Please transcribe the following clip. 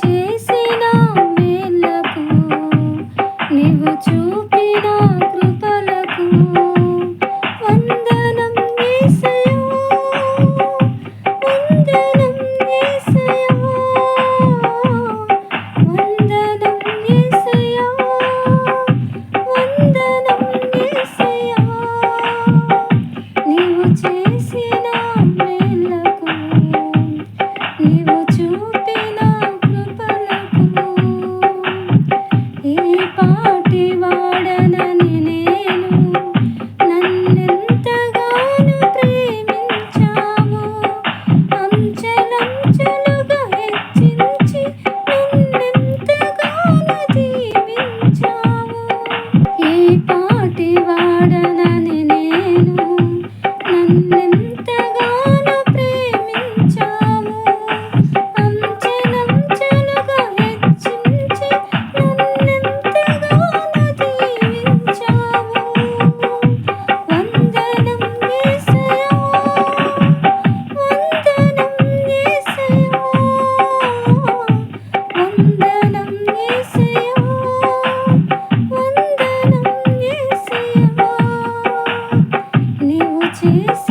చేసిన మేళ్ళకు నీవు చూపినా பாட்டி வாட sis